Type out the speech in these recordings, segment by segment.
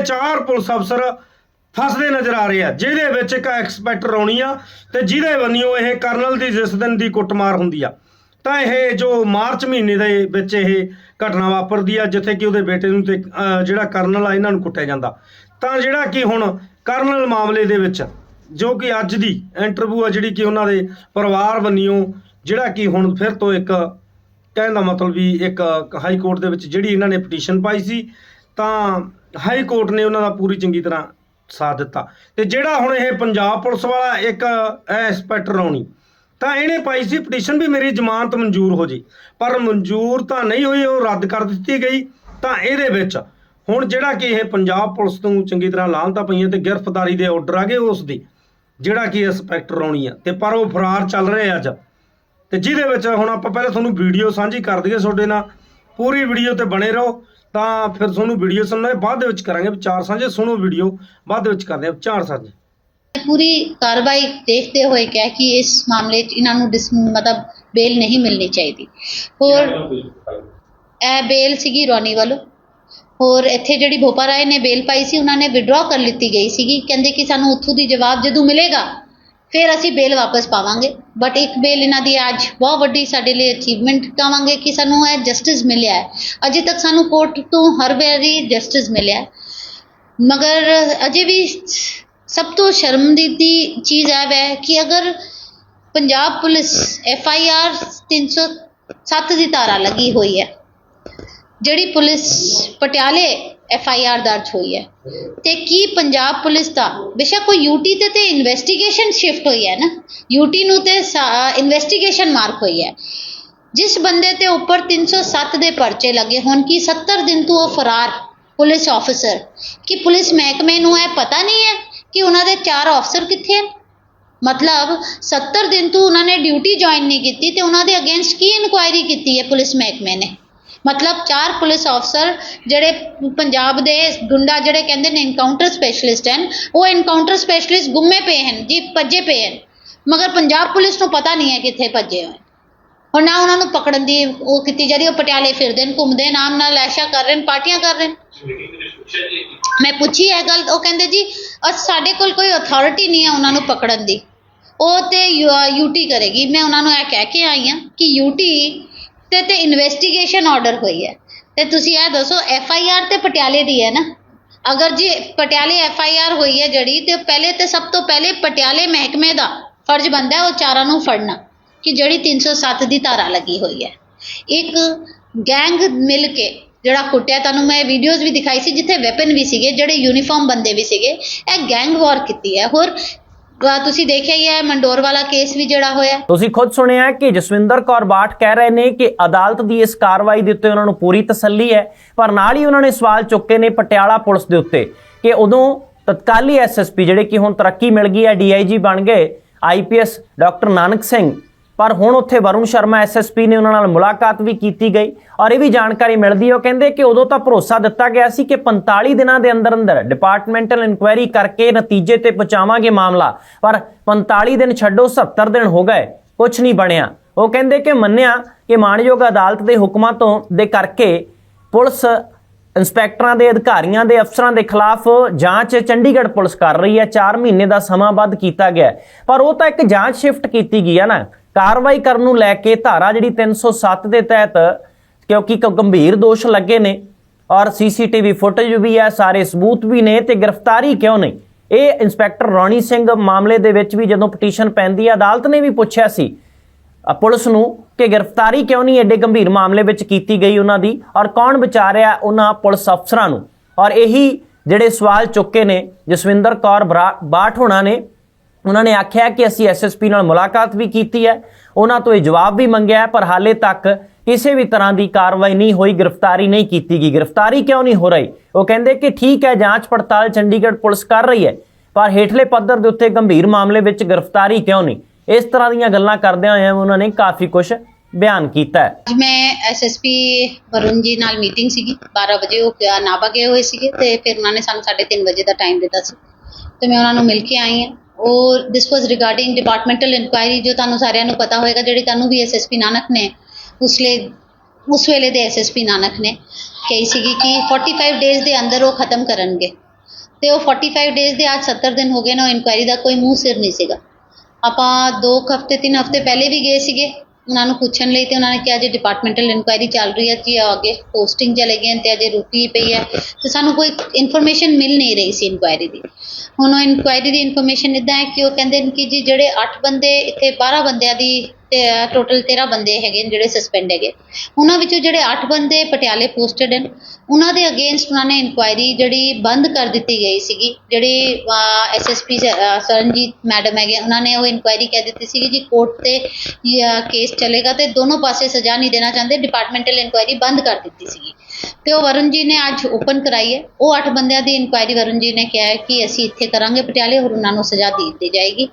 ਚਾਰ ਪੁਲਿਸ ਅਫਸਰ ਫਸਦੇ ਨਜ਼ਰ ਆ ਰਹੇ ਆ, ਜਿਹਦੇ ਵਿੱਚ ਇੱਕ ਐਕਸਪੈਕਟਰ ਆਉਣੀ ਆ ਤੇ ਜਿਹਦੇ ਬੰਨਿਓ ਇਹ ਕਰਨਲ ਦੀ ਜਿਸ ਦਿਨ ਦੀ ਕੁੱਟਮਾਰ ਹੁੰਦੀ ਆ, ਤਾਂ ਇਹ ਜੋ ਮਾਰਚ ਮਹੀਨੇ ਦੇ ਵਿੱਚ ਇਹ ਘਟਨਾ ਵਾਪਰਦੀ ਆ, ਜਿੱਥੇ ਕਿ ਉਹਦੇ ਬੇਟੇ ਨੂੰ ਤੇ ਜਿਹੜਾ ਕਰਨਲ ਆ, ਇਹਨਾਂ ਨੂੰ ਕੁੱਟਿਆ ਜਾਂਦਾ। ਤਾਂ ਜਿਹੜਾ ਕਿ ਹੁਣ ਕਰਨਲ ਮਾਮਲੇ ਦੇ ਵਿੱਚ, ਜੋ ਕਿ ਅੱਜ ਦੀ ਇੰਟਰਵਿਊ ਆ, ਜਿਹੜੀ ਕਿ ਉਹਨਾਂ ਦੇ ਪਰਿਵਾਰ ਬੰਨਿਓ ਜਿਹੜਾ ਕਿ ਹੁਣ ਫਿਰ ਤੋਂ ਇੱਕ ਕਹਿਣ ਦਾ ਮਤਲਬ ਵੀ ਇੱਕ ਹਾਈ ਕੋਰਟ ਦੇ ਵਿੱਚ ਜਿਹੜੀ ਇਹਨਾਂ ਨੇ ਪਟੀਸ਼ਨ ਪਾਈ ਸੀ, ਤਾਂ ਹਾਈ ਕੋਰਟ ਨੇ ਉਹਨਾਂ ਦਾ ਪੂਰੀ ਚੰਗੀ ਤਰ੍ਹਾਂ ਸਾਥ ਦਿੱਤਾ। ਤੇ ਜਿਹੜਾ ਹੁਣ ਇਹ ਪੰਜਾਬ ਪੁਲਿਸ ਵਾਲਾ ਇੱਕ ਇੰਸਪੈਕਟਰ ਆਉਣੀ ਤਾਂ ਇਹਨੇ ਪਾਈ ਸੀ ਪਟੀਸ਼ਨ ਵੀ ਮੇਰੀ ਜ਼ਮਾਨਤ ਮਨਜ਼ੂਰ ਹੋ ਜੀ ਪਰ ਮਨਜ਼ੂਰ ਤਾਂ ਨਹੀਂ ਹੋਈ, ਉਹ ਰੱਦ ਕਰ ਦਿੱਤੀ ਗਈ। ਤਾਂ ਇਹਦੇ ਵਿੱਚ ਹੁਣ ਜਿਹੜਾ ਕਿ ਇਹ ਪੰਜਾਬ ਪੁਲਿਸ ਨੂੰ ਚੰਗੀ ਤਰ੍ਹਾਂ ਲਾਹਨਤਾਂ ਪਈਆਂ ਤੇ ਗ੍ਰਿਫਤਾਰੀ ਦੇ ਆਰਡਰ ਆ ਗਏ ਉਸ ਦੇ, ਜਿਹੜਾ ਕਿ ਇੰਸਪੈਕਟਰ ਆਉਣੀ ਆ। ਤੇ ਪਰ ਉਹ ਫਰਾਰ ਚੱਲ ਰਹੇ ਅੱਜ। ਤੇ ਜਿਹਦੇ ਵਿੱਚ ਹੁਣ ਆਪਾਂ ਪਹਿਲਾਂ ਤੁਹਾਨੂੰ ਵੀਡੀਓ ਸਾਂਝੀ ਕਰ ਦਈਏ ਤੁਹਾਡੇ ਨਾਲ। ਪੂਰੀ ਵੀਡੀਓ ਤੇ ਬਣੇ ਰਹੋ। ਤਾਂ ਫਿਰ ਤੁਹਾਨੂੰ ਵੀਡੀਓ ਸੁਣਨਾ ਬਾਅਦ ਦੇ ਵਿੱਚ ਕਰਾਂਗੇ ਵਿਚਾਰ ਸਾਂਝੇ, ਸੁਣੋ ਵੀਡੀਓ ਬਾਅਦ ਦੇ ਵਿੱਚ ਕਰਦੇ ਹਾਂ ਵਿਚਾਰ ਸਾਂਝੇ। ਪੂਰੀ ਕਾਰਵਾਈ ਦੇਖਦੇ ਹੋਏ ਕਿਹਾ ਕਿ ਇਸ ਮਾਮਲੇ 'ਚ ਇਹਨਾਂ ਨੂੰ ਡਿਸ ਮਤਲਬ ਬੇਲ ਨਹੀਂ ਮਿਲਣੀ ਚਾਹੀਦੀ। ਹੋਰ, ਇਹ ਬੇਲ ਸੀਗੀ ਰੋਨੀ ਵੱਲੋਂ। ਹੋਰ ਇੱਥੇ ਜਿਹੜੀ ਭੋਪਾ ਰਾਏ ਨੇ ਬੇਲ ਪਾਈ ਸੀ, ਉਹਨਾਂ ਨੇ ਵਿਡਰਾ ਕਰ ਲਿੱਤੀ ਗਈ ਸੀਗੀ। ਕਹਿੰਦੇ ਕਿ ਸਾਨੂੰ ਉੱਥੋਂ ਦੀ ਜਵਾਬ ਜਦੋਂ ਮਿਲੇਗਾ ਫਿਰ ਅਸੀਂ ਬੇਲ ਵਾਪਸ ਪਾਵਾਂਗੇ। ਬਟ ਇੱਕ ਬੇਲ ਇਹਨਾਂ ਦੀ ਅੱਜ ਬਹੁਤ ਵੱਡੀ ਸਾਡੇ ਲਈ ਅਚੀਵਮੈਂਟ ਕਹਾਂਗੇ ਕਿ ਸਾਨੂੰ ਇਹ ਜਸਟਿਸ ਮਿਲਿਆ ਹੈ। ਅਜੇ ਤੱਕ ਸਾਨੂੰ ਕੋਰਟ ਤੋਂ ਹਰ ਵਾਰੀ ਜਸਟਿਸ ਮਿਲਿਆ ਮਗਰ ਅਜੇ ਵੀ ਸਭ ਤੋਂ ਸ਼ਰਮਿੰਦੀ ਦੀ ਚੀਜ਼ ਇਹ ਵੈ ਕਿ ਅਗਰ Punjab police F I R 307 ਦੀ ਧਾਰਾ ਲੱਗੀ ਹੋਈ ਹੈ, ਜਿਹੜੀ ਪੁਲਿਸ ਪਟਿਆਲੇ ਐਫ ਆਈ ਆਰ ਦਰਜ ਹੋਈ ਹੈ। ਤੇ ਕੀ ਪੰਜਾਬ ਪੁਲਿਸ ਦਾ, ਬੇਸ਼ੱਕ ਕੋਈ ਯੂਟੀ ਤੇ ਤੇ ਇਨਵੈਸਟੀਗੇਸ਼ਨ ਸ਼ਿਫਟ ਹੋਈ ਹੈ ਨਾ? ਯੂਟੀ ਨੂੰ ਤੇ ਇਨਵੈਸਟੀਗੇਸ਼ਨ ਮਾਰਕ ਹੋਈ ਹੈ। ਜਿਸ ਬੰਦੇ ਤੇ ਉੱਪਰ 307 ਦੇ ਪਰਚੇ ਲੱਗੇ, ਹੋਣ ਕਿ 70 ਦਿਨ ਤੋਂ ਉਹ ਫਰਾਰ ਪੁਲਿਸ ਆਫੀਸਰ ਕਿ ਪੁਲਿਸ ਮਹਿਕਮੇ ਨੂੰ ਇਹ ਪਤਾ ਨਹੀਂ ਹੈ ਕਿ ਉਹਨਾਂ ਦੇ ਚਾਰ ਅਫਸਰ ਕਿੱਥੇ ਹਨ? ਮਤਲਬ 70 ਦਿਨ ਤੋਂ ਉਹਨਾਂ ਨੇ ਡਿਊਟੀ ਜੁਆਇਨ ਨਹੀਂ ਕੀਤੀ ਤੇ ਉਹਨਾਂ ਦੇ ਅਗੇਂਸਟ ਕੀ ਇਨਕੁਆਇਰੀ ਕੀਤੀ ਹੈ ਪੁਲਿਸ ਮਹਿਕਮੇ ਨੇ? ਮਤਲਬ ਚਾਰ ਪੁਲਿਸ ਅਫਸਰ ਜਿਹੜੇ ਪੰਜਾਬ ਦੇ ਗੁੰਡਾ ਜਿਹੜੇ ਕਹਿੰਦੇ ਨੇ ਇਨਕਾਊਂਟਰ ਸਪੈਸ਼ਲਿਸਟ ਹਨ, ਉਹ ਇਨਕਾਊਂਟਰ ਸਪੈਸ਼ਲਿਸਟ ਗੁੰਮੇ ਪਏ ਹਨ, ਜੀ ਭੱਜੇ ਪਏ ਹਨ। ਮਗਰ ਪੰਜਾਬ ਪੁਲਿਸ ਨੂੰ ਪਤਾ ਨਹੀਂ ਹੈ ਕਿੱਥੇ ਭੱਜੇ ਹੋਏ। ਹੁਣ ਨਾ ਉਹਨਾਂ ਨੂੰ ਪਕੜਨ ਦੀ ਉਹ ਕੀਤੀ ਜਾ ਰਹੀ, ਉਹ ਪਟਿਆਲੇ ਫਿਰਦੇ ਨੇ, ਘੁੰਮਦੇ ਨੇ ਨਾਮ ਨਾਲ ਐਸ਼ਾ ਕਰ ਰਹੇ ਨੇ, ਪਾਰਟੀਆਂ ਕਰ ਰਹੇ ਨੇ। ਮੈਂ ਪੁੱਛੀ ਇਹ ਗੱਲ, ਉਹ ਕਹਿੰਦੇ ਜੀ ਅਸ ਸਾਡੇ ਕੋਲ ਕੋਈ ਅਥਾਰਟੀ ਨਹੀਂ ਹੈ ਉਹਨਾਂ ਨੂੰ ਪਕੜਨ ਦੀ। ਉਹ ਤੇ ਯੂਟੀ ਕਰੇਗੀ। ਮੈਂ ਉਹਨਾਂ ਨੂੰ ਇਹ ਕਹਿ ਕੇ ਆਈ ਹਾਂ ਕਿ ਯੂਟੀ ਤੇ ਤੇ ਇਨਵੈਸਟੀਗੇਸ਼ਨ ਆਰਡਰ ਹੋਈ ਹੈ। ਤੇ ਤੁਸੀਂ ਇਹ ਦੱਸੋ ਐਫ ਆਈ ਆਰ ਤੇ ਪਟਿਆਲੇ ਦੀ ਹੈ ਨਾ? ਅਗਰ ਜੀ ਪਟਿਆਲੇ ਐਫ ਆਈ ਆਰ ਹੋਈ ਹੈ ਜਿਹੜੀ, ਤੇ ਪਹਿਲੇ ਤੇ ਸਭ ਤੋਂ ਪਹਿਲੇ ਪਟਿਆਲੇ ਮਹਿਕਮੇ ਦਾ ਫਰਜ਼ ਬਣਦਾ ਉਹ ਚਾਰਾਂ ਨੂੰ ਫੜਨਾ, ਕਿ ਜਿਹੜੀ 307 ਦੀ ਧਾਰਾ ਲੱਗੀ ਹੋਈ ਹੈ। ਇੱਕ ਗੈਂਗ ਮਿਲ ਕੇ, ਜਿਹੜਾ ਕੁੱਟਿਆ, ਤੁਹਾਨੂੰ ਮੈਂ ਵੀਡੀਓਜ਼ ਵੀ ਦਿਖਾਈ ਸੀ, ਜਿੱਥੇ ਵੈਪਨ ਵੀ ਸੀਗੇ, ਜਿਹੜੇ ਯੂਨੀਫਾਰਮ ਬੰਦੇ ਵੀ ਸੀਗੇ, ਇਹ ਗੈਂਗ ਵਾਰ ਕੀਤੀ ਹੈ। ਹੋਰ ਤੁਸੀਂ ਦੇਖਿਆ ਹੀ ਹੈ, ਮੰਡੋਰ ਵਾਲਾ ਕੇਸ ਵੀ ਜਿਹੜਾ ਹੋਇਆ। ਤੁਸੀਂ ਖੁਦ ਸੁਣਿਆ ਕਿ ਜਸਵਿੰਦਰ ਕੌਰ ਬਾਠ ਕਹਿ ਰਹੇ ਨੇ ਕਿ ਅਦਾਲਤ ਦੀ ਇਸ ਕਾਰਵਾਈ ਦੇ ਉੱਤੇ ਉਹਨਾਂ ਨੂੰ ਪੂਰੀ ਤਸੱਲੀ ਹੈ, ਪਰ ਨਾਲ ਹੀ ਉਹਨਾਂ ਨੇ ਸਵਾਲ ਚੁੱਕੇ ਨੇ ਪਟਿਆਲਾ ਪੁਲਿਸ ਦੇ ਉੱਤੇ ਕਿ ਉਦੋਂ ਤਤਕਾਲੀ ਐਸਐਸਪੀ ਜਿਹੜੇ ਕਿ ਹੁਣ ਤਰੱਕੀ ਮਿਲ ਗਈ ਹੈ ਡੀਆਈਜੀ ਬਣ ਗਏ ਆਈਪੀਐਸ ਡਾਕਟਰ ਨਾਨਕ ਸਿੰਘ ਪਰ ਹੁਣ ਉੱਥੇ ਵਰੁਣ ਸ਼ਰਮਾ ਐਸਐਸਪੀ ਨੇ ਉਹਨਾਂ ਨਾਲ ਮੁਲਾਕਾਤ ਵੀ ਕੀਤੀ ਗਈ ਔਰ ਇਹ ਵੀ ਜਾਣਕਾਰੀ ਮਿਲਦੀ ਹੈ। ਉਹ ਕਹਿੰਦੇ ਕਿ ਉਦੋਂ ਤਾਂ ਭਰੋਸਾ ਦਿੱਤਾ ਗਿਆ ਸੀ ਕਿ 45 ਦਿਨਾਂ ਦੇ ਅੰਦਰ ਅੰਦਰ ਡਿਪਾਰਟਮੈਂਟਲ ਇਨਕੁਆਇਰੀ ਕਰਕੇ ਨਤੀਜੇ ਤੇ ਪਹੁੰਚਾਵਾਂਗੇ ਮਾਮਲਾ, ਪਰ 45 ਦਿਨ ਛੱਡੋ 70 ਦਿਨ ਹੋ ਗਏ ਕੁਝ ਨਹੀਂ ਬਣਿਆ। ਉਹ ਕਹਿੰਦੇ ਕਿ ਮੰਨਿਆ ਕਿ ਮਾਣਯੋਗ ਅਦਾਲਤ ਦੇ ਹੁਕਮਾਂ ਤੋਂ ਦੇ ਕਰਕੇ ਪੁਲਿਸ ਇੰਸਪੈਕਟਰਾਂ ਦੇ ਅਧਿਕਾਰੀਆਂ ਦੇ ਅਫਸਰਾਂ ਦੇ ਖਿਲਾਫ ਜਾਂਚ ਚੰਡੀਗੜ੍ਹ ਪੁਲਿਸ ਕਰ ਰਹੀ ਹੈ। 4 ਮਹੀਨੇ ਦਾ ਸਮਾਂ ਵੱਧ ਕੀਤਾ ਗਿਆ ਪਰ ਉਹ ਤਾਂ ਇੱਕ ਜਾਂਚ ਸ਼ਿਫਟ ਕੀਤੀ ਗਈ ਹੈ ਨਾ। ਕਾਰਵਾਈ ਕਰਨ ਨੂੰ ਲੈ ਕੇ ਧਾਰਾ ਜਿਹੜੀ 307 ਦੇ ਤਹਿਤ, ਕਿਉਂਕਿ ਕ- ਗੰਭੀਰ ਦੋਸ਼ ਲੱਗੇ ਨੇ, ਔਰ ਸੀਸੀਟੀਵੀ ਫੁਟੇਜ ਵੀ ਹੈ, ਸਾਰੇ ਸਬੂਤ ਵੀ ਨੇ ਤੇ ਗ੍ਰਿਫਤਾਰੀ ਕਿਉਂ ਨਹੀਂ? ਇਹ ਇੰਸਪੈਕਟਰ ਰੌਣੀ ਸਿੰਘ ਮਾਮਲੇ ਦੇ ਵਿੱਚ ਵੀ ਜਦੋਂ ਪਟੀਸ਼ਨ ਪੈਂਦੀ ਹੈ ਅਦਾਲਤ ਨੇ ਵੀ ਪੁੱਛਿਆ ਸੀ ਪੁਲਿਸ ਨੂੰ ਕਿ ਗ੍ਰਿਫਤਾਰੀ ਕਿਉਂ ਨਹੀਂ ਐਡੇ ਗੰਭੀਰ ਮਾਮਲੇ ਵਿੱਚ ਕੀਤੀ ਗਈ ਉਹਨਾਂ ਦੀ, ਔਰ ਕੌਣ ਵਿਚਾਰਿਆ ਉਹਨਾਂ ਪੁਲਿਸ ਅਫਸਰਾਂ ਨੂੰ? ਔਰ ਇਹੀ ਜਿਹੜੇ ਸਵਾਲ ਚੁੱਕੇ ਨੇ, ਜਸਵਿੰਦਰ ਕੌਰ ਬਰਾ- ਬਾਠ ਹੋਣਾ ਨੇ ਉਹਨਾਂ ਨੇ ਆਖਿਆ ਕਿ ਅਸੀਂ ਐਸਐਸਪੀ ਨਾਲ ਮੁਲਾਕਾਤ ਵੀ ਕੀਤੀ ਹੈ। ਉਹਨਾਂ ਤੋਂ ਇਹ ਜਵਾਬ ਵੀ ਮੰਗਿਆ ਪਰ ਹਾਲੇ ਤੱਕ ਕਿਸੇ ਵੀ ਤਰ੍ਹਾਂ ਦੀ ਕਾਰਵਾਈ ਨਹੀਂ ਹੋਈ, ਗ੍ਰਿਫਤਾਰੀ ਨਹੀਂ ਕੀਤੀ ਗਈ। ਗ੍ਰਿਫਤਾਰੀ ਕਿਉਂ ਨਹੀਂ ਹੋ ਰਹੀ? ਉਹ ਕਹਿੰਦੇ ਕਿ ਠੀਕ ਹੈ, ਜਾਂਚ ਪੜਤਾਲ ਚੰਡੀਗੜ੍ਹ ਪੁਲਿਸ ਕਰ ਰਹੀ ਹੈ, ਪਰ ਹੇਠਲੇ ਪੱਧਰ ਦੇ ਉੱਤੇ ਗੰਭੀਰ ਮਾਮਲੇ ਵਿੱਚ ਗ੍ਰਿਫਤਾਰੀ ਕਿਉਂ ਨਹੀਂ? ਇਸ ਤਰ੍ਹਾਂ ਦੀਆਂ ਗੱਲਾਂ ਕਰਦਿਆਂ ਹੋਇਆਂ ਉਹਨਾਂ ਨੇ ਕਾਫੀ ਕੁਝ ਬਿਆਨ ਕੀਤਾ ਹੈ। ਅੱਜ ਮੈਂ ਐਸਐਸਪੀ ਵਰੁਣ ਜੀ ਨਾਲ ਮੀਟਿੰਗ ਸੀਗੀ 12 ਵਜੇ ਉਹ ਨਾਭਾ ਗਏ ਹੋਏ ਸੀਗੇ ਤੇ ਫਿਰ ਉਹਨਾਂ ਨੇ ਸਾਨੂੰ 3:30 ਵਜੇ ਦਾ ਟਾਈਮ ਦਿੱਤਾ ਸੀ। ਤੇ ਮੈਂ ਉਹਨਾਂ ਨੂੰ ਮਿਲ ਕੇ ਆਈ ਹਾਂ। ਔਰ this was regarding departmental inquiry ਜੋ ਤੁਹਾਨੂੰ ਸਾਰਿਆਂ ਨੂੰ ਪਤਾ ਹੋਏਗਾ, ਜਿਹੜੀ ਤੁਹਾਨੂੰ ਵੀ ਐਸਐਸਪੀ ਨਾਨਕ ਨੇ ਉਸ ਲਈ ਉਸ ਵੇਲੇ ਦੇ ਐਸਐਸਪੀ ਨਾਨਕ ਨੇ, ਕਹੀ ਸੀਗੀ ਕਿ 45 ਡੇਜ਼ ਦੇ ਅੰਦਰ ਉਹ ਖਤਮ ਕਰਨਗੇ। ਤੇ ਉਹ 45 ਡੇਜ਼ ਦੇ ਅੱਜ 70 ਦਿਨ ਹੋ ਗਏ ਨਾ ਇਨਕੁਆਇਰੀ ਦਾ ਕੋਈ ਮੂੰਹ ਸਿਰ ਨਹੀਂ ਸੀਗਾ। ਆਪਾਂ ਦੋ ਕੁ ਹਫ਼ਤੇ, ਤਿੰਨ ਹਫ਼ਤੇ ਪਹਿਲੇ ਵੀ ਗਏ ਸੀਗੇ, ਉਹਨਾਂ ਨੂੰ ਪੁੱਛਣ ਲਈ ਤੇ ਉਹਨਾਂ ਨੇ ਕਿਹਾ, ਜੀ ਡਿਪਾਰਟਮੈਂਟਲ ਇਨਕੁਆਇਰੀ ਚੱਲ ਰਹੀ ਹੈ, ਜੀ ਅੱਗੇ ਪੋਸਟਿੰਗ ਚਲੇ ਗਏ ਨੇ ਤੇ ਅਜੇ ਰੋਟੀ ਪਈ ਹੈ। ਤੇ ਸਾਨੂੰ ਕੋਈ ਇਨਫੋਰਮੇਸ਼ਨ ਮਿਲ ਨਹੀਂ ਰਹੀ ਸੀ ਇਨਕੁਆਇਰੀ ਦੀ। ਹੁਣ ਉਹ ਇਨਕੁਆਇਰੀ ਦੀ ਇਨਫੋਰਮੇਸ਼ਨ ਇੱਦਾਂ ਹੈ ਕਿ ਉਹ ਕਹਿੰਦੇ ਨੇ ਕਿ ਜੀ ਜਿਹੜੇ ਅੱਠ ਬੰਦੇ, ਇੱਥੇ 12 ਬੰਦਿਆਂ ਦੀ ਤੇ ਟੋਟਲ 13 ਬੰਦੇ ਹੈਗੇ ਨੇ ਜਿਹੜੇ ਸਸਪੈਂਡ ਹੈਗੇ। ਉਹਨਾਂ ਵਿੱਚੋਂ ਜਿਹੜੇ 8 ਬੰਦੇ ਪਟਿਆਲੇ ਪੋਸਟਡ ਹਨ ਉਹਨਾਂ ਦੇ ਅਗੇਂਸਟ ਉਹਨਾਂ ਨੇ ਇਨਕੁਆਇਰੀ ਜਿਹੜੀ ਬੰਦ ਕਰ ਦਿੱਤੀ ਗਈ ਸੀਗੀ। ਜਿਹੜੀ ਐਸਐਸਪੀ ਸਰਨਜੀਤ ਮੈਡਮ ਹੈਗੇ, ਉਹਨਾਂ ਨੇ ਉਹ ਇਨਕੁਆਇਰੀ ਕਹਿ ਦਿੱਤੀ ਸੀਗੀ ਜੀ ਕੋਰਟ ਤੇ ਕੇਸ ਚੱਲੇਗਾ ਤੇ ਦੋਨੋਂ ਪਾਸੇ ਸਜ਼ਾ ਨਹੀਂ ਦੇਣਾ ਚਾਹੁੰਦੇ ਡਿਪਾਰਟਮੈਂਟਲ ਇਨਕੁਆਇਰੀ ਬੰਦ ਕਰ ਦਿੱਤੀ ਸੀਗੀ। ਤੇ ਉਹ ਵਰੁਣ ਜੀ ਨੇ ਅੱਜ ਓਪਨ ਕਰਾਈ ਹੈ। ਉਹ ਅੱਠ ਬੰਦਿਆਂ ਦੀ ਇਨਕੁਆਇਰੀ ਵਰੁਣ ਜੀ ਨੇ ਕਿਹਾ ਹੈ ਕਿ ਅਸੀਂ ਇੱਥੇ ਕਰਾਂਗੇ, ਪਟਿਆਲੇ ਹੋਰ ਉਹਨਾਂ ਨੂੰ ਸਜ਼ਾ ਦੇ ਦਿੱਤੀ ਜਾਏਗੀ।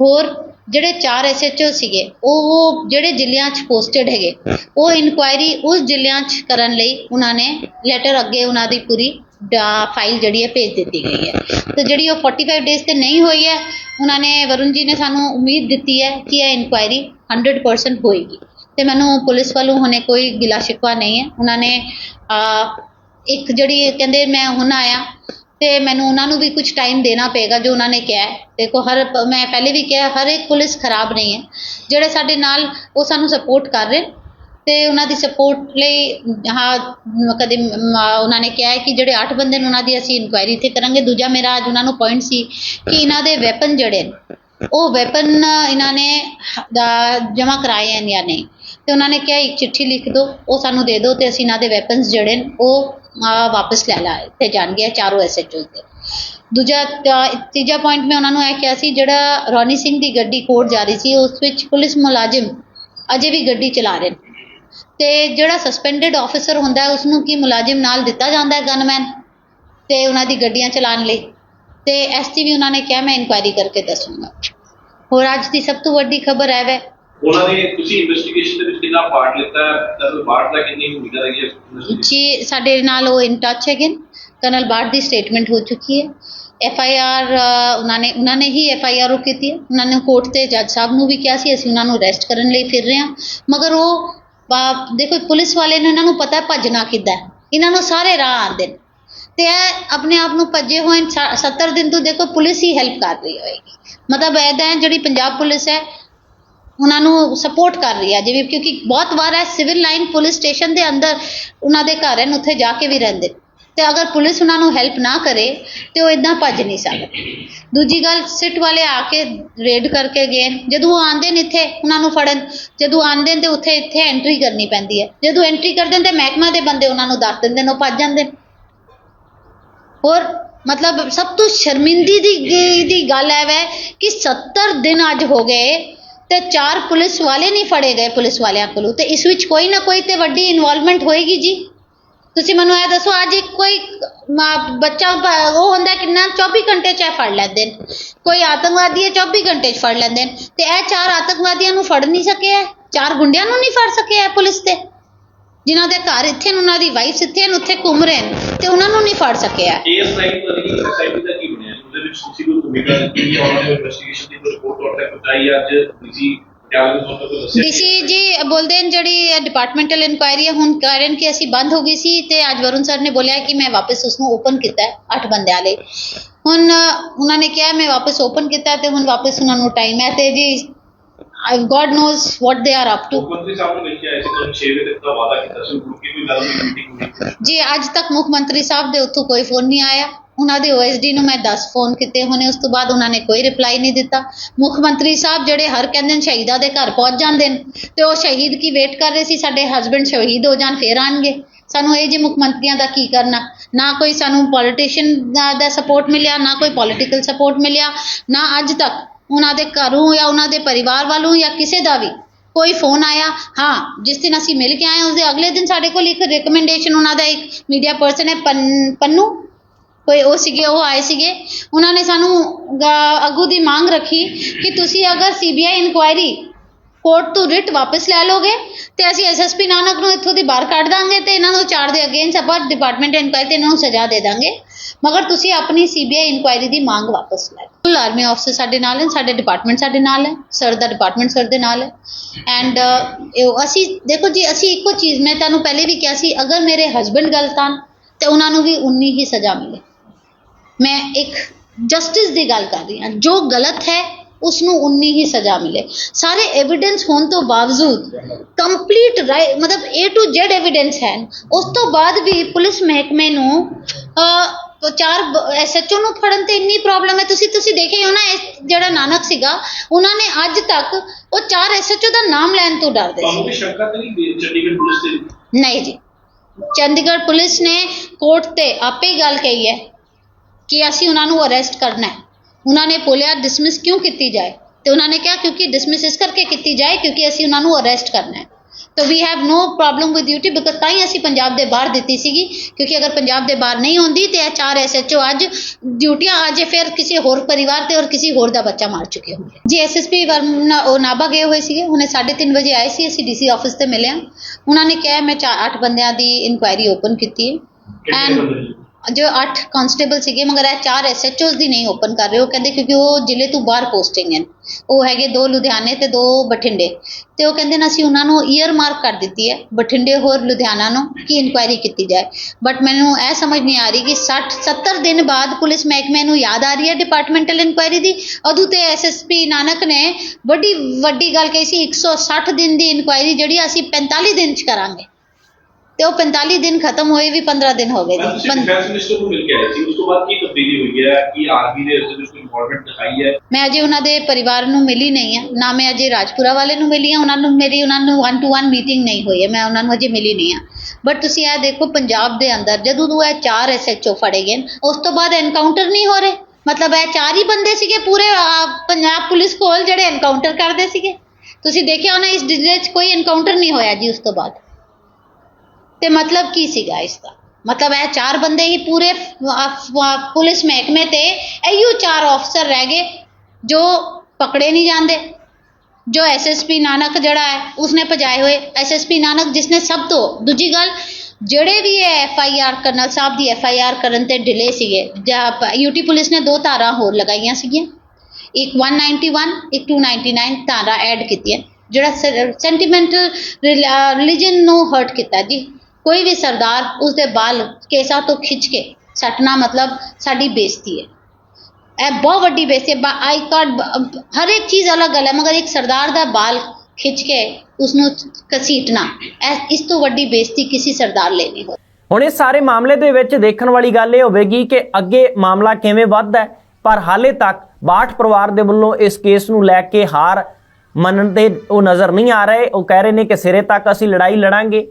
ਹੋਰ ਜਿਹੜੇ ਚਾਰ ਐਸਐਚਓ ਸੀਗੇ, ਉਹ ਉਹ ਜਿਹੜੇ ਜ਼ਿਲ੍ਹਿਆਂ 'ਚ ਪੋਸਟਡ ਹੈਗੇ, ਉਹ ਇਨਕੁਆਇਰੀ ਉਸ ਜ਼ਿਲ੍ਹਿਆਂ 'ਚ ਕਰਨ ਲਈ ਉਹਨਾਂ ਨੇ ਲੈਟਰ ਅੱਗੇ ਉਹਨਾਂ ਦੀ ਪੂਰੀ ਫਾਈਲ ਜਿਹੜੀ ਹੈ ਭੇਜ ਦਿੱਤੀ ਗਈ ਹੈ। ਤੇ ਜਿਹੜੀ ਉਹ 45 ਡੇਜ਼ ਤੇ ਨਹੀਂ ਹੋਈ ਹੈ, ਉਹਨਾਂ ਨੇ ਵਰੁਣ ਜੀ ਨੇ ਸਾਨੂੰ ਉਮੀਦ ਦਿੱਤੀ ਹੈ ਕਿ ਇਹ ਇਨਕੁਆਇਰੀ 100% ਹੋਏਗੀ। ਤੇ ਮੈਨੂੰ ਪੁਲਿਸ ਵੱਲੋਂ ਹੁਣੇ ਕੋਈ ਗਿਲਾ ਸ਼ਿਕਵਾ ਨਹੀਂ ਹੈ। ਉਹਨਾਂ ਨੇ ਇੱਕ ਜਿਹੜੀ ਕਹਿੰਦੇ ਮੈਂ ਹੁਣ ਆਇਆ, ਤੇ ਮੈਨੂੰ ਉਹਨਾਂ ਨੂੰ ਵੀ ਕੁਝ ਟਾਈਮ ਦੇਣਾ ਪਏਗਾ ਜੋ ਉਹਨਾਂ ਨੇ ਕਿਹਾ ਦੇਖੋ, ਹਰ, ਮੈਂ ਪਹਿਲੇ ਵੀ ਕਿਹਾ, ਹਰ ਇੱਕ ਪੁਲਿਸ ਖਰਾਬ ਨਹੀਂ ਹੈ। ਜਿਹੜੇ ਸਾਡੇ ਨਾਲ ਉਹ ਸਾਨੂੰ ਸਪੋਰਟ ਕਰ ਰਹੇ ਨੇ। ਤੇ ਉਹਨਾਂ ਦੀ ਸਪੋਰਟ ਲਈ, ਹਾਂ, ਕਦੇ ਉਹਨਾਂ ਨੇ ਕਿਹਾ ਕਿ ਜਿਹੜੇ 8 ਬੰਦੇ ਨੇ ਉਹਨਾਂ ਦੀ ਅਸੀਂ ਇਨਕੁਆਇਰੀ ਇੱਥੇ ਕਰਾਂਗੇ। ਦੂਜਾ ਮੇਰਾ ਅੱਜ ਉਹਨਾਂ ਨੂੰ ਪੁਆਇੰਟ ਸੀ ਕਿ ਇਹਨਾਂ ਦੇ ਵੈਪਨ ਜਿਹੜੇ ਉਹ ਵੈਪਨ ਇਹਨਾਂ ਨੇ ਜਮ੍ਹਾਂ ਕਰਾਏ ਹਨ ਜਾਂ ਨਹੀਂ। ਅਤੇ ਉਹਨਾਂ ਨੇ ਕਿਹਾ ਇੱਕ ਚਿੱਠੀ ਲਿਖ ਦਿਓ ਉਹ ਸਾਨੂੰ ਦੇ ਦਿਓ ਅਤੇ ਅਸੀਂ ਇਹਨਾਂ ਦੇ ਵੈਪਨਸ ਜਿਹੜੇ ਨੇ ਉਹ ਅਹ, ਵਾਪਸ ਲੈ ਲਾ ਇੱਥੇ ਜਾਣਗੇ ਇਹ ਚਾਰੋਂ ਐਸਐਚਓ ਦੇ ਦੂਜਾ ਤੀਜਾ ਪੁਆਇੰਟ ਮੈਂ ਉਹਨਾਂ ਨੂੰ ਇਹ ਕਿਹਾ ਸੀ ਜਿਹੜਾ ਰੋਨੀ ਸਿੰਘ ਦੀ ਗੱਡੀ ਕੋਰਟ ਜਾ ਰਹੀ ਸੀ ਉਸ ਵਿੱਚ ਪੁਲਿਸ ਮੁਲਾਜ਼ਮ ਅਜੇ ਵੀ ਗੱਡੀ ਚਲਾ ਰਹੇ ਨੇ। ਅਤੇ ਜਿਹੜਾ ਸਸਪੈਂਡਡ ਆਫਿਸਰ ਹੁੰਦਾ ਹੈ ਉਸ ਨੂੰ ਕੀ ਮੁਲਾਜ਼ਮ ਨਾਲ ਦਿੱਤਾ ਜਾਂਦਾ ਹੈ ਗਨਮੈਨ ਅਤੇ ਉਹਨਾਂ ਦੀ ਗੱਡੀਆਂ ਚਲਾਉਣ ਲਈ? ਅਤੇ ਤੇ ਐਸਟੀ ਵੀ ਉਹਨਾਂ ਨੇ ਕਿਹਾ ਮੈਂ ਇਨਕੁਆਇਰੀ ਕਰਕੇ ਦੱਸੂੰਗਾ। ਹੋਰ ਅੱਜ ਦੀ ਸਭ ਤੋਂ ਵੱਡੀ ਖਬਰ ਹੈ ਵੈ ਉਹਨਾਂ ਨੇ ਤੁਸੀਂ ਇਨਵੈਸਟੀਗੇਸ਼ਨ ਦੇ ਵਿੱਚ ਕਿੰਨਾ ਪਾਰਟ ਲਿੱਤਾ ਹੈ? ਕਰਨਲ ਬਾਟ ਦਾ ਕਿੰਨੀ ਭੂਮਿਕਾ ਰਹੀ ਹੈ? ਜੀ, ਸਾਡੇ ਨਾਲ ਉਹ ਇਨ ਟੱਚ ਹੈਗੇ ਕਰਨਲ ਬਾਟ ਦੀ ਸਟੇਟਮੈਂਟ ਹੋ ਚੁੱਕੀ ਹੈ। ਐਫ ਆਈ ਆਰ ਉਹਨਾਂ ਨੇ ਉਹਨਾਂ ਨੇ ਹੀ ਐਫ ਆਈ ਆਰ ਉਹ ਕੀਤੀ ਹੈ। ਉਹਨਾਂ ਨੇ ਕੋਰਟ ਤੇ ਜੱਜ ਸਾਹਿਬ ਨੂੰ ਵੀ ਕਿਹਾ ਸੀ, ਅਸੀਂ ਉਹਨਾਂ ਨੂੰ ਅਰੈਸਟ ਕਰਨ ਲਈ ਫਿਰ ਰਹੇ ਹਾਂ। ਮਗਰ ਉਹ ਦੇਖੋ, ਪੁਲਿਸ ਵਾਲੇ ਨੇ ਇਹਨਾਂ ਨੂੰ ਪਤਾ ਭੱਜਣਾ ਕਿੱਦਾਂ ਇਹਨਾਂ ਨੂੰ ਸਾਰੇ ਰਾਹ ਆਉਂਦੇ ਨੇ। ਤੇ ਇਹ ਆਪਣੇ ਆਪ ਨੂੰ ਭੱਜੇ ਹੋਏ ਨੇ। 70 ਦਿਨ ਤੋਂ ਦੇਖੋ, ਪੁਲਿਸ ਹੀ ਹੈਲਪ ਕਰ ਰਹੀ ਹੋਏਗੀ। ਮਤਲਬ ਇਹਦਾ ਜਿਹੜੀ ਪੰਜਾਬ ਪੁਲਿਸ ਹੈ ਉਹਨਾਂ ਨੂੰ ਸਪੋਰਟ ਕਰ ਰਹੀ ਹੈ ਜਿਵੇਂ ਕਿਉਂਕਿ ਬਹੁਤ ਵਾਰ ਹੈ ਸਿਵਲ ਲਾਈਨ ਪੁਲਿਸ ਸਟੇਸ਼ਨ ਦੇ ਅੰਦਰ ਉਹਨਾਂ ਦੇ ਘਰ ਹਨ, ਉੱਥੇ ਜਾ ਕੇ ਵੀ ਰਹਿੰਦੇ। ਤੇ ਅਗਰ ਪੁਲਿਸ ਉਹਨਾਂ ਨੂੰ ਹੈਲਪ ਨਾ ਕਰੇ, ਤੇ ਉਹ ਇਦਾਂ ਭੱਜ ਨਹੀਂ ਸਕਦੇ। ਦੂਜੀ ਗੱਲ, ਸਿੱਟ ਵਾਲੇ ਆ ਕੇ ਰੇਡ ਕਰਕੇ ਗਏ ਜਦੋਂ ਉਹ ਆਉਂਦੇ ਨੇ ਇੱਥੇ, ਉਹਨਾਂ ਨੂੰ ਫੜਨ, ਜਦੋਂ ਆਉਂਦੇ ਨੇ ਤੇ ਉੱਥੇ, ਇੱਥੇ ਐਂਟਰੀ ਕਰਨੀ ਪੈਂਦੀ ਹੈ। ਜਦੋਂ ਐਂਟਰੀ ਕਰਦੇ ਨੇ ਤੇ ਮਹਿਕਮਾ ਦੇ ਬੰਦੇ ਉਹਨਾਂ ਨੂੰ ਦੱਸ ਦਿੰਦੇ ਨੇ, ਉਹ ਭੱਜ ਜਾਂਦੇ ਨੇ। ਹੋਰ, ਮਤਲਬ ਸਭ ਤੋਂ ਸ਼ਰਮਿੰਦੀ ਦੀ ਦੀ ਗੱਲ ਹੈ ਵੈ ਕਿ 70 ਦਿਨ ਅੱਜ ਹੋ ਗਏ ਤੇ ਚਾਰ ਪੁਲਿਸ ਵਾਲੇ ਨਹੀਂ ਫੜੇ ਗਏ ਪੁਲਿਸ ਵਾਲਿਆਂ ਕੋਲੋਂ। ਤੇ ਇਸ ਵਿੱਚ ਕੋਈ ਨਾ ਕੋਈ ਤੇ ਵੱਡੀ ਇਨਵੋਲਵਮੈਂਟ ਹੋਏਗੀ ਜੀ। ਤੁਸੀਂ ਮੈਨੂੰ ਇਹ ਦੱਸੋ, ਅੱਜ ਕੋਈ ਬੱਚਾ, ਉਹ ਹੁੰਦਾ ਕਿੰਨਾ 24 ਘੰਟੇ ਚ ਫੜ ਲੈਂਦੇ ਨੇ। ਕੋਈ ਆਤੰਕਵਾਦੀ ਹੈ 24 ਘੰਟੇ ਚ ਫੜ ਲੈਂਦੇ ਨੇ। ਤੇ ਇਹ ਚਾਰ ਆਤੰਕਵਾਦੀਆਂ ਨੂੰ ਫੜ ਨਹੀਂ ਸਕਿਆ ਚਾਰ ਗੁੰਡਿਆਂ ਨੂੰ ਨਹੀਂ ਫੜ ਸਕਿਆ ਪੁਲਿਸ ਤੇ? ਜਿਨ੍ਹਾਂ ਦੇ ਘਰ ਇੱਥੇ ਨੇ, ਉਹਨਾਂ ਦੀ ਵਾਈਫ ਇੱਥੇ ਨੇ, ਉੱਥੇ ਘੁੰਮ ਰਹੇ ਨੇ, ਤੇ ਉਹਨਾਂ ਨੂੰ ਨਹੀਂ ਫੜ ਸਕਿਆ ਕੇਸ ਲਾਈਨ ਦਾ ਕੀ ਬਣਿਆ? ਉਹਦੇ ਵਿੱਚ ਤੁਸੀਂ ਕੋਈ ਭੂਮਿਕਾ ਦਿੱਤੀ ਹੈ? ਉਹਨਾਂ ਨੇ ਇਨਵੈਸਟੀਗੇਸ਼ਨ ਦੀ ਕੋਈ ਰਿਪੋਰਟ ਤੁਹਾਡੇ ਤੱਕ ਪਹੁੰਚਾਈ ਅੱਜ? ਤੁਸੀਂ ਪਟਿਆਲੇ ਤੋਂ ਤੁਹਾਨੂੰ ਕੋਈ ਦੱਸਿਆ? ਡੀਸੀ ਜੀ ਬੋਲਦੇ ਨੇ ਜਿਹੜੀ ਡਿਪਾਰਟਮੈਂਟਲ ਇਨਕੁਆਇਰੀ ਹੈ ਹੁਣ ਕਾਰਨ ਕਿ ਅਸੀਂ ਬੰਦ ਹੋ ਗਈ ਸੀ ਤੇ ਅੱਜ ਵਰੁਣ ਸਰ ਨੇ ਬੋਲਿਆ ਕਿ ਮੈਂ ਵਾਪਸ ਉਸ ਨੂੰ ਓਪਨ ਕੀਤਾ ਹੈ ਅੱਠ ਬੰਦਿਆਂ ਲਈ। ਹੁਣ ਉਹਨਾਂ ਨੇ ਕਿਹਾ ਮੈਂ ਵਾਪਸ ਓਪਨ ਕੀਤਾ ਤੇ ਹੁਣ ਵਾਪਸ ਉਹਨਾਂ ਨੂੰ ਟਾਈਮ ਹੈ ਤੇ ਜੀ God knows what they are up to ਮੁੱਖ ਮੰਤਰੀ ਸਾਹਿਬ ਨੂੰ ਮਿਲ ਕੇ ਆਏ ਸੀ ਤੁਹਾਨੂੰ 6 ਵਜੇ ਤੱਕ ਦਾ ਵਾਅਦਾ ਕੀਤਾ ਸੀ ਉਹ ਕਿ ਕੋਈ ਗੱਲ ਨਹੀਂ ਮੀਟਿੰਗ ਹੋਈ ਜੀ ਅੱਜ ਤੱਕ ਮੁੱਖ ਮੰਤਰੀ ਸਾਹਿਬ ਦੇ ਉੱਥੋਂ ਕੋਈ ਫੋਨ ਨਹੀਂ ਆਇਆ। ਉਹਨਾਂ ਦੇ ਓਐਸਡੀ ਨੂੰ ਮੈਂ 10 ਫੋਨ ਕੀਤੇ ਹੋਣੇ ਉਸ ਤੋਂ ਬਾਅਦ ਉਹਨਾਂ ਨੇ ਕੋਈ ਰਿਪਲਾਈ ਨਹੀਂ ਦਿੱਤਾ। ਮੁੱਖ ਮੰਤਰੀ ਸਾਹਿਬ ਜਿਹੜੇ ਹਰ ਕਹਿੰਦੇ ਨੇ ਸ਼ਹੀਦਾਂ ਦੇ ਘਰ ਪਹੁੰਚ ਜਾਂਦੇ ਨੇ ਤੇ ਉਹ ਸ਼ਹੀਦ ਕੀ ਵੇਟ ਕਰ ਰਹੇ ਸੀ? ਸਾਡੇ ਹਸਬੰਡ ਸ਼ਹੀਦ ਹੋ ਜਾਣ ਫੇਰ ਆਣਗੇ। ਸਾਨੂੰ ਇਹ ਜੇ ਮੁੱਖ ਮੰਤਰੀਆਂ ਦਾ ਕੀ ਕਰਨਾ? ਨਾ ਕੋਈ ਸਾਨੂੰ ਪੋਲੀਟੀਸ਼ੀਅਨ ਦਾ, ਸਪੋਰਟ ਮਿਲਿਆ ਨਾ ਕੋਈ ਪੋਲੀਟੀਕਲ ਸਪੋਰਟ ਮਿਲਿਆ ਨਾ ਅੱਜ ਤੱਕ ਉਹਨਾਂ ਦੇ ਘਰੋਂ ਜਾਂ ਉਹਨਾਂ ਦੇ ਪਰਿਵਾਰ ਵੱਲੋਂ ਜਾਂ ਕਿਸੇ ਦਾ ਵੀ ਕੋਈ ਫੋਨ ਆਇਆ। ਹਾਂ ਜਿਸ ਦਿਨ ਅਸੀਂ ਮਿਲ ਕੇ ਆਏ ਉਸ ਦੇ ਅਗਲੇ ਦਿਨ ਸਾਡੇ ਕੋਲ ਇੱਕ ਰਿਕਮੈਂਡੇਸ਼ਨ ਉਹਨਾਂ ਦਾ ਇੱਕ ਮੀਡੀਆ ਪਰਸਨ ਹੈ ਪੰਨ- ਪੰਨੂ। ਕੋਈ ਉਹ ਸੀਗੇ, ਉਹ ਆਏ ਸੀਗੇ। ਉਹਨਾਂ ਨੇ ਸਾਨੂੰ ਅੱਗੂ ਦੀ ਮੰਗ ਰੱਖੀ ਕਿ ਤੁਸੀਂ ਅਗਰ ਸੀਬੀਆਈ ਇਨਕੁਆਇਰੀ ਕੋਰਟ ਤੋਂ ਰਿਟ ਵਾਪਸ ਲੈ ਲੋਗੇ ਤੇ ਅਸੀਂ ਐਸਐਸਪੀ ਨਾਨਕ ਨੂੰ ਇੱਥੋਂ ਦੀ ਬਾਹਰ ਕੱਢ ਦਾਂਗੇ ਤੇ ਇਹਨਾਂ ਨੂੰ ਚਾਰ ਦੇ ਅਗੇਂਸਟ ਆਪਾਂ ਡਿਪਾਰਟਮੈਂਟ ਇਨਕੁਆਇਰੀ ਤੇ ਇਹਨਾਂ ਨੂੰ ਸਜ਼ਾ ਦੇ ਦਾਂਗੇ। ਮਗਰ ਤੁਸੀਂ ਆਪਣੀ ਸੀਬੀਆਈ ਇਨਕੁਆਇਰੀ ਦੀ ਮੰਗ ਵਾਪਸ ਲੈ ਲਓ। ਆਰਮੀ ਆਫਸਰ ਸਾਡੇ ਨਾਲ ਹੈ ਸਾਡੇ ਡਿਪਾਰਟਮੈਂਟ ਸਾਡੇ ਨਾਲ ਹੈ ਸਰ ਦਾ ਡਿਪਾਰਟਮੈਂਟ ਸਰ ਦੇ ਨਾਲ ਹੈ। ਐਂਡ ਅਸੀਂ, ਦੇਖੋ ਜੀ, ਅਸੀਂ ਇੱਕੋ ਚੀਜ਼, ਮੈਂ ਤੁਹਾਨੂੰ ਪਹਿਲੇ ਵੀ ਕਿਹਾ ਸੀ, ਅਗਰ ਮੇਰੇ ਹਸਬੰਡ ਗਲਤ ਹਨ, ਤੇ ਉਹਨਾਂ ਨੂੰ ਵੀ ਉਨੀ ਹੀ ਸਜ਼ਾ ਮਿਲੇ। ਮੈਂ ਇੱਕ ਜਸਟਿਸ ਦੀ ਗੱਲ ਕਰ ਰਹੀ ਹਾਂ। ਜੋ ਗਲਤ ਹੈ ਉਸ ਨੂੰ ਉਨੀ ਹੀ ਸਜ਼ਾ ਮਿਲੇ। ਸਾਰੇ ਐਵੀਡੈਂਸ ਹੋਣ ਤੋਂ ਬਾਵਜੂਦ ਕੰਪਲੀਟ ਮਤਲਬ A to Z ਐਵੀਡੈਂਸ ਹੈ। ਉਸ ਤੋਂ ਬਾਅਦ ਵੀ ਪੁਲਿਸ ਮਹਿਕਮੇ ਨੂੰ ਚਾਰ ਐਸਐਚਓ ਨੂੰ ਫੜਨ ਤੇ ਇੰਨੀ ਪ੍ਰੋਬਲਮ ਹੈ। ਤੁਸੀਂ ਤੁਸੀਂ ਦੇਖੇ ਹੋ ਨਾ ਇਹ ਜਿਹੜਾ ਨਾਨਕ ਸੀਗਾ ਉਹਨਾਂ ਨੇ ਅੱਜ ਤੱਕ ਉਹ ਚਾਰ ਐਸਐਚਓ ਦਾ ਨਾਮ ਲੈਣ ਤੋਂ ਡਰਦੇ ਤੁਹਾਨੂੰ ਸੀ। ਵੀ ਸ਼ੰਕਾ ਤਾਂ ਨਹੀਂ ਵੀ ਚੰਡੀਗੜ੍ਹ ਪੁਲਿਸ ਦੇ ਨਹੀਂ ਜੀ। ਚੰਡੀਗੜ੍ਹ ਪੁਲਿਸ ਨੇ ਕੋਰਟ ਤੇ ਆਪੇ ਗੱਲ ਕਹੀ ਹੈ ਕਿ ਅਸੀਂ ਉਹਨਾਂ ਨੂੰ ਅਰੈਸਟ ਕਰਨਾ ਹੈ। ਉਹਨਾਂ ਨੇ ਬੋਲਿਆ ਡਿਸਮਿਸ ਕਿਉਂ ਕੀਤੀ ਜਾਏ? ਤੇ ਉਹਨਾਂ ਨੇ ਕਿਹਾ ਕਿਉਂਕਿ ਡਿਸਮਿਸ ਇਸ ਕਰਕੇ ਕੀਤੀ ਜਾਏ ਕਿਉਂਕਿ ਅਸੀਂ ਉਹਨਾਂ ਨੂੰ ਅਰੈਸਟ ਕਰਨਾ ਹੈ। ਤਾਂ we have no problem with duty because ਤਾਂ ਹੀ ਅਸੀਂ ਪੰਜਾਬ ਦੇ ਬਾਹਰ ਦਿੱਤੀ ਸੀਗੀ। ਕਿਉਂਕਿ ਅਗਰ ਪੰਜਾਬ ਦੇ ਬਾਹਰ ਨਹੀਂ ਹੁੰਦੀ ਤੇ ਇਹ ਚਾਰ ਐਸਐਚਓ ਅੱਜ ਡਿਊਟੀਆਂ ਅੱਜ ਫਿਰ ਕਿਸੇ ਹੋਰ ਪਰਿਵਾਰ ਤੇ ਔਰ ਕਿਸੇ ਹੋਰ ਦਾ ਬੱਚਾ ਮਾਰ ਚੁੱਕੇ ਹੁੰਦੇ ਜੀ ਐਸਐਸਪੀ ਵਰਮਾ ਉਹ ਨਾਭਾ ਗਏ ਹੋਏ ਸੀਗੇ। ਹੁਣੇ 3:30 ਵਜੇ ਆਏ ਸੀ ਅਸੀਂ ਡੀਸੀ ਆਫਿਸ ਤੇ ਮਿਲੇ ਹਾਂ। ਉਹਨਾਂ ਨੇ ਕਿਹਾ ਮੈਂ ਚਾਰ ਅੱਠ ਬੰਦਿਆਂ ਦੀ ਇਨਕੁਆਇਰੀ ਓਪਨ ਕੀਤੀ ਹੈ। ਬੰਦੇ ਜੋ ਅੱਠ ਕਾਂਸਟੇਬਲ ਸੀਗੇ, ਮਗਰ ਇਹ ਚਾਰ ਐਸਐਚਓਸ ਦੀ ਨਹੀਂ ਓਪਨ ਕਰ ਰਹੇ, ਉਹ ਕਹਿੰਦੇ ਕਿਉਂਕਿ ਉਹ ਜ਼ਿਲ੍ਹੇ ਤੋਂ ਬਾਹਰ ਪੋਸਟਿੰਗ ਹਨ ਉਹ ਹੈਗੇ ਦੋ ਲੁਧਿਆਣੇ ਤੇ ਦੋ ਬਠਿੰਡੇ। ਤੇ ਉਹ ਕਹਿੰਦੇ ਨੇ ਅਸੀਂ ਉਹਨਾਂ ਨੂੰ ਈਅਰ ਮਾਰਕ ਕਰ ਦਿੱਤੀ ਹੈ, ਬਠਿੰਡੇ ਹੋਰ ਲੁਧਿਆਣਾ ਨੂੰ ਕਿ ਇਨਕੁਆਇਰੀ ਕੀਤੀ ਜਾਏ। ਬਟ ਮੈਨੂੰ ਇਹ ਸਮਝ ਨਹੀਂ ਆ ਰਹੀ ਕਿ 60 70 ਦਿਨ ਬਾਅਦ ਪੁਲਿਸ ਮਹਿਕਮੇ ਨੂੰ ਯਾਦ ਆ ਰਹੀ ਹੈ ਡਿਪਾਰਟਮੈਂਟਲ ਇਨਕੁਆਇਰੀ ਦੀ? ਉਦੋਂ ਤੇ ਐਸਐਸਪੀ ਨਾਨਕ ਨੇ ਵੱਡੀ ਵੱਡੀ ਗੱਲ ਕਹੀ ਸੀ 160 ਦਿਨ ਦੀ ਇਨਕੁਆਇਰੀ ਜਿਹੜੀ ਅਸੀਂ 45 ਦਿਨ ਚ ਕਰਾਂਗੇ। ਤੇ ਉਹ 45 ਦਿਨ ਖਤਮ ਹੋਏ ਵੀ 15 ਦਿਨ ਹੋ ਗਏ ਜੀ। ਤੁਸੀਂ ਪੰ- ਡਿਫੈਂਸ ਮਿਨਿਸਟਰ ਨੂੰ ਮਿਲ ਕੇ ਆਏ ਸੀ। ਉਸ ਤੋਂ ਬਾਅਦ ਕੀ ਤਬਦੀਲੀ ਹੋਈ ਹੈ? ਕੀ ਆਰਮੀ ਨੇ ਇਸ ਦੇ ਵਿੱਚ ਕੋਈ ਇਨਵੋਲਵਮੈਂਟ ਦਿਖਾਈ ਹੈ? ਮੈਂ ਅਜੇ ਉਹਨਾਂ ਦੇ ਪਰਿਵਾਰ ਨੂੰ ਮਿਲੀ ਨਹੀਂ ਆ ਨਾ ਮੈਂ ਅਜੇ ਰਾਜਪੁਰਾ ਵਾਲੇ ਨੂੰ ਮਿਲੀ ਆ ਉਹਨਾਂ ਨੂੰ ਮੇਰੀ ਉਹਨਾਂ ਨੂੰ 1 ਟੂ 1 ਮੀਟਿੰਗ ਨਹੀਂ ਹੋਈ ਹੈ। ਮੈਂ ਉਹਨਾਂ ਨੂੰ ਅਜੇ ਮਿਲੀ ਨਹੀਂ ਆ ਬਟ ਤੁਸੀਂ ਇਹ ਦੇਖੋ ਪੰਜਾਬ ਦੇ ਅੰਦਰ ਜਦੋਂ ਤੋਂ ਇਹ ਚਾਰ ਐਸਐਚਓ ਫੜੇ ਗਏ ਨੇ, ਉਸ ਤੋਂ ਬਾਅਦ ਐਨਕਾਊਂਟਰ ਨਹੀਂ ਹੋ ਰਹੇ। ਮਤਲਬ ਇਹ ਚਾਰ ਹੀ ਬੰਦੇ ਸੀਗੇ ਪੂਰੇ ਅਹ, ਪੰਜਾਬ ਪੁਲਿਸ ਕੋਲ ਜਿਹੜੇ ਐਨਕਾਊਂਟਰ ਕਰਦੇ ਸੀਗੇ। ਤੁਸੀਂ ਦੇਖਿਆ ਹੋਣਾ ਇਸ 'ਚ ਕੋਈ ਐਨਕਾਊਂਟਰ ਨਹੀਂ ਹੋਇਆ ਜੀ ਉਸ ਤੋਂ ਬਾਅਦ। ਤੇ ਮਤਲਬ ਕੀ ਸੀਗਾ ਇਸ ਦਾ ਮਤਲਬ ਇਹ ਚਾਰ ਬੰਦੇ ਹੀ ਪੂਰੇ ਪੁਲਿਸ ਮਹਿਕਮੇ ਤੇ ਇਹੋ ਚਾਰ ਅਫਸਰ ਰਹਿ ਗਏ, ਜੋ ਪਕੜੇ ਨਹੀਂ ਜਾਂਦੇ, ਜੋ ਐਸਐਸਪੀ ਨਾਨਕ ਜਿਹੜਾ ਹੈ, ਉਸਨੇ ਭਜਾਏ ਹੋਏ। ਐਸਐਸਪੀ ਨਾਨਕ ਜਿਸਨੇ ਸਭ ਤੋਂ, ਦੂਜੀ ਗੱਲ, ਜਿਹੜੇ ਵੀ ਇਹ ਆਰ ਕਰਨਲ ਸਾਹਿਬ ਦੀ ਐਫ ਆਈ ਆਰ ਕਰਨ ਤੇ ਡਿਲੇ ਸੀਗੇ, ਜਾਂ ਯੂਟੀ ਪੁਲਿਸ ਨੇ ਦੋ ਧਾਰਾ ਹੋਰ ਲਗਾਈਆਂ ਸੀਗੀਆਂ। ਇੱਕ 191 ਇੱਕ 299 ਧਾਰਾ ਐਡ ਕੀਤੀਆਂ, ਜਿਹੜਾ ਸੈਂਟੀਮੈਂਟਲ ਰਿਲੀਜਨ ਨੂੰ ਹਰਟ ਕੀਤਾ ਜੀ। ਕੋਈ ਵੀ ਸਰਦਾਰ ਉਸਦੇ ਬਾਲ ਕੇਸਾਂ ਤੋਂ ਖਿੱਚ ਕੇ ਸੱਟਣਾ ਮਤਲਬ ਸਾਡੀ ਬੇਇੱਜ਼ਤੀ ਹੈ। ਇਹ ਬਹੁਤ ਵੱਡੀ ਬੇਇੱਜ਼ਤੀ ਹੈ। ਆਈ ਕਾਰਡ ਹਰ ਇੱਕ ਚੀਜ਼ ਅਲੱਗ ਅਲੱਗ ਹੈ, ਮਗਰ ਇੱਕ ਸਰਦਾਰ ਦਾ ਬਾਲ ਖਿੱਚ ਕੇ ਉਸ ਨੂੰ ਘਸੀਟਣਾ ਇਸ ਤੋਂ ਵੱਡੀ ਬੇਇੱਜ਼ਤੀ ਕਿਸੇ ਸਰਦਾਰ ਲਈ ਨਹੀਂ ਹੋਈ। ਹੁਣ ਇਹ ਸਾਰੇ ਮਾਮਲੇ ਦੇ ਵਿੱਚ ਦੇਖਣ ਵਾਲੀ ਗੱਲ ਇਹ ਹੋਵੇਗੀ ਕਿ ਅੱਗੇ ਮਾਮਲਾ ਕਿਵੇਂ ਵੱਧਦਾ ਹੈ, ਪਰ ਹਾਲੇ ਤੱਕ ਬਾਠ ਪਰਿਵਾਰ ਦੇ ਵੱਲੋਂ ਇਸ ਕੇਸ ਨੂੰ ਲੈ ਕੇ ਹਾਰ ਮੰਨਣ ਤੇ ਉਹ ਨਜ਼ਰ ਨਹੀਂ ਆ ਰਹੇ। ਉਹ ਕਹਿ ਰਹੇ ਨੇ ਕਿ ਸਿਰੇ ਤੱਕ ਅਸੀਂ ਲੜਾਈ ਲੜਾਂਗੇ।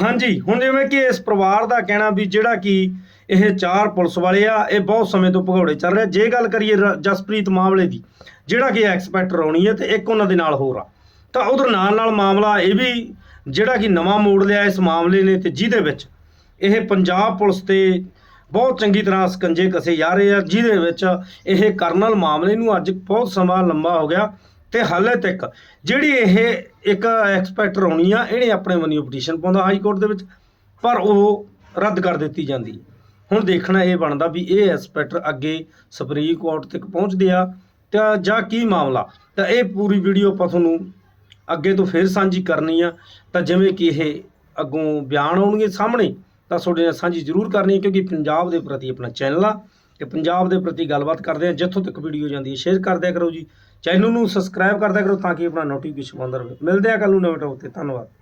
ਹਾਂਜੀ, ਹੁਣ ਜਿਵੇਂ ਕਿ ਇਸ ਪਰਿਵਾਰ ਦਾ ਕਹਿਣਾ ਵੀ ਜਿਹੜਾ ਕਿ ਇਹ ਚਾਰ ਪੁਲਿਸ ਵਾਲੇ ਆ, ਇਹ ਬਹੁਤ ਸਮੇਂ ਤੋਂ ਭਗੌੜੇ ਚੱਲ ਰਿਹਾ ਜੇ ਗੱਲ ਕਰੀਏ ਰ- ਜਸਪ੍ਰੀਤ ਮਾਮਲੇ ਦੀ, ਜਿਹੜਾ ਕਿ ਐਕਸਪੈਕਟ ਰੌਣੀ ਹੈ ਤੇ ਇੱਕ ਉਹਨਾਂ ਦੇ ਨਾਲ ਹੋਰ ਆ। ਤਾਂ ਉਧਰ ਨਾਲ ਨਾਲ ਮਾਮਲਾ ਇਹ ਵੀ ਜਿਹੜਾ ਕਿ ਨਵਾਂ ਮੋੜ ਲਿਆ ਇਸ ਮਾਮਲੇ ਨੇ ਤੇ ਜਿਹਦੇ ਵਿੱਚ ਇਹ ਪੰਜਾਬ ਪੁਲਿਸ ਤੇ ਬਹੁਤ ਚੰਗੀ ਤਰ੍ਹਾਂ ਸਕੰਜੇ ਕਸੇ ਜਾ ਰਹੇ ਆ, ਜਿਹਦੇ ਵਿੱਚ ਇਹ ਕਰਨਲ ਮਾਮਲੇ ਨੂੰ ਅੱਜ ਬਹੁਤ ਸਮਾਂ ਲੰਬਾ ਹੋ ਗਿਆ। ਤੇ ਹਾਲੇ ਤੱਕ ਜਿਹੜੀ ਇਹ ਇੱਕ ਐਕਸਪੈਕਟਰ ਆਉਣੀ ਆ, ਇਹਨੇ ਆਪਣੇ ਵੱਲੋਂ ਪਟੀਸ਼ਨ ਪਾਉਂਦਾ ਹਾਈ ਕੋਰਟ ਦੇ ਵਿੱਚ, ਪਰ ਉਹ ਰੱਦ ਕਰ ਦਿੱਤੀ ਜਾਂਦੀ। ਹੁਣ ਦੇਖਣਾ ਇਹ ਬਣਦਾ ਵੀ ਇਹ ਐਕਸਪੈਕਟਰ ਅੱਗੇ ਸੁਪਰੀਮ ਕੋਰਟ ਤੱਕ ਪਹੁੰਚਦੇ ਆ, ਤਾਂ ਜਾਂ ਕੀ ਮਾਮਲਾ? ਤਾਂ ਇਹ ਪੂਰੀ ਵੀਡੀਓ ਆਪਾਂ ਤੁਹਾਨੂੰ ਅੱਗੇ ਤੋਂ ਫੇਰ ਸਾਂਝੀ ਕਰਨੀ ਆ। ਤਾਂ ਜਿਵੇਂ ਕਿ ਇਹ ਅੱਗੋਂ ਬਿਆਨ ਆਉਣਗੇ ਸਾਹਮਣੇ, ਤਾਂ ਤੁਹਾਡੇ ਨਾਲ ਸਾਂਝੀ ਜ਼ਰੂਰ ਕਰਨੀ ਹੈ ਕਿਉਂਕਿ ਪੰਜਾਬ ਦੇ ਪ੍ਰਤੀ ਆਪਣਾ ਚੈਨਲ ਆ, ਤੇ ਪੰਜਾਬ ਦੇ ਪ੍ਰਤੀ ਗੱਲਬਾਤ ਕਰਦੇ ਆ, ਜਿੱਥੋਂ ਤੱਕ ਵੀਡੀਓ ਜਾਂਦੀ ਹੈ ਸ਼ੇਅਰ ਕਰ ਦਿਆ ਕਰੋ ਜੀ। ਚੈਨਲ ਨੂੰ ਸਬਸਕ੍ਰਾਈਬ ਕਰ ਕਰੋ ਤਾਂ ਕਿ ਆਪਣਾ ਨੋਟੀਫਿਕੇਸ਼ਨ ਆਉਂਦਾ ਰਹੇ। ਮਿਲਦੇ ਆ ਕੱਲ ਨੂੰ ਨਵੇਂ ਟੌਪ ਤੇ। ਧੰਨਵਾਦ।